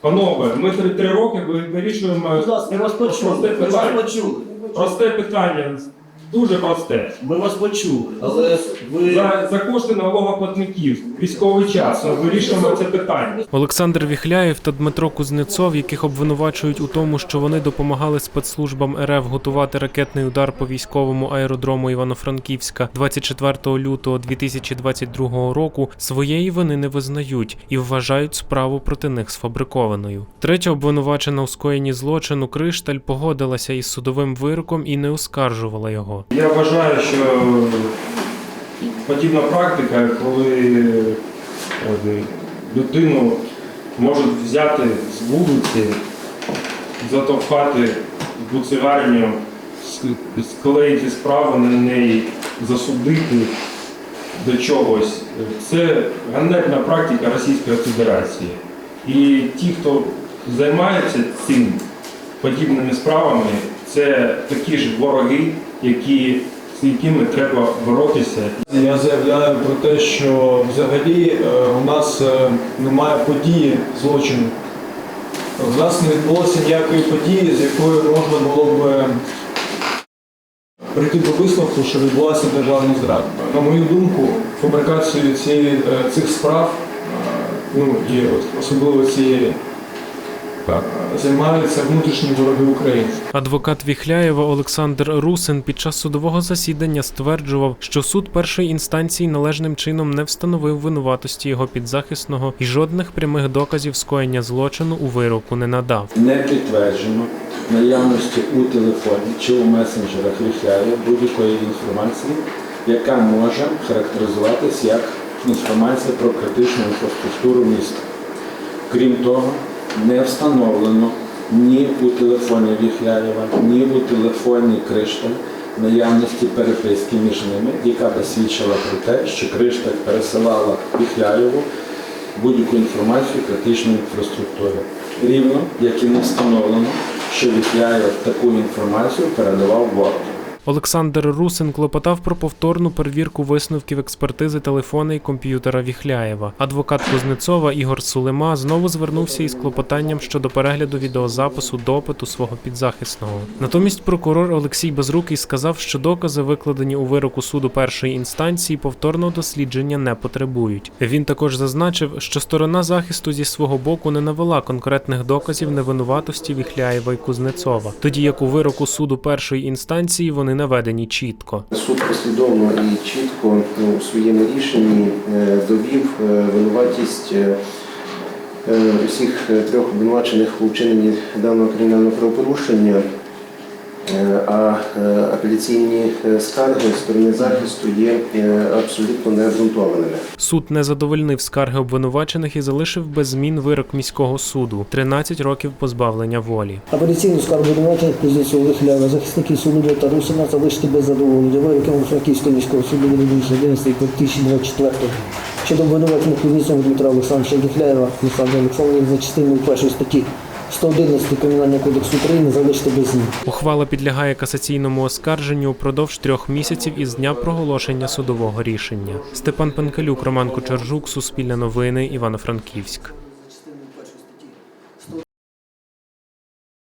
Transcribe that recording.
Панове, ми три, три роки вирішуємо Будь ласка, ми вас просте почули. Ми вас почули. Просте питання, дуже просте. Ми вас почули. Але ви За, за кошти налогоплатників, військовий час, ми вирішуємо це питання. Олександр Віхляєв та Дмитро Кузнецов, яких обвинувачують у тому, що вони допомагали спецслужбам РФ готувати ракетний удар по військовому аеродрому Івано-Франківська 24 лютого 2022 року, своєї вини не визнають і вважають справу проти них сфабрикованою. Третя обвинувачена у скоєнні злочину Кришталь погодилася із судовим вироком і не оскаржувала його. Я вважаю, що подібна практика, коли людину можуть взяти з вулиці, затовхати буцегарню, склеїти справу на неї, засудити до чогось. Це ганебна практика Російської Федерації. І ті, хто займається цим подібними справами, це такі ж вороги, які, з якими треба боротися Я заявляю про те, що взагалі е, у нас е, немає події злочину. У нас не відбулося ніякої події, з якою можна було б е, прийти до висновку, що відбулася державна зрада. На мою думку, фабрикацією цієї, цих справ, ну і особливо цієї, займаються внутрішні вороги України. Адвокат Віхляєва Олександр Русин під час судового засідання стверджував, що суд першої інстанції належним чином не встановив винуватості його підзахисного і жодних прямих доказів скоєння злочину у вироку не надав. не підтверджено наявності у телефоні чи у месенджерах Віхляєва будь-якої інформації, яка може характеризуватись як інформація про критичну інфраструктуру міста. Крім того, не встановлено ні у телефоні Віхляєва, ні у телефоні Кришталь наявності переписки між ними, яка би свідчила про те, що Кришталь пересилала Віхляєву будь-яку інформацію критичної інфраструктури. Рівно, як і не встановлено, що Віхляєв таку інформацію передавав борту. Олександр Русин клопотав про повторну перевірку висновків експертизи телефона і комп'ютера Віхляєва. Адвокат Кузнецова Ігор Сулема знову звернувся із клопотанням щодо перегляду відеозапису допиту свого підзахисного. Натомість прокурор Олексій Безрукий сказав, що докази, викладені у вироку суду першої інстанції, повторного дослідження не потребують. Він також зазначив, що сторона захисту зі свого боку не навела конкретних доказів невинуватості Віхляєва і Кузнецова, тоді як у вироку суду першої інстанції вони наведені чітко. Суд послідовно і чітко ну, у своєму рішенні е, довів е, винуватість е, усіх трьох обвинувачених у вчиненні даного кримінального правопорушення, а е, апеляційні е, скарги сторони захисту є е, абсолютно необґрунтованими. Суд не задовольнив скарги обвинувачених і залишив без змін вирок міського суду 13 років позбавлення волі. Апеляційну скаргу обвинувачених позицію вихляє захисники суду та Русина залишити без задоволення. Вироком Франківського міського суду від 11 2024 щодо обвинувачених Кузнєцова Дмитра Олександровича Вихляєва Олександра Олександровича за частиною першої статті 111 Кримінального кодексу України залишити без змін. Ухвала підлягає касаційному оскарженню упродовж трьох місяців із дня проголошення судового рішення. Степан Пенкалюк, Роман Кочержук, Суспільне новини, Івано-Франківськ.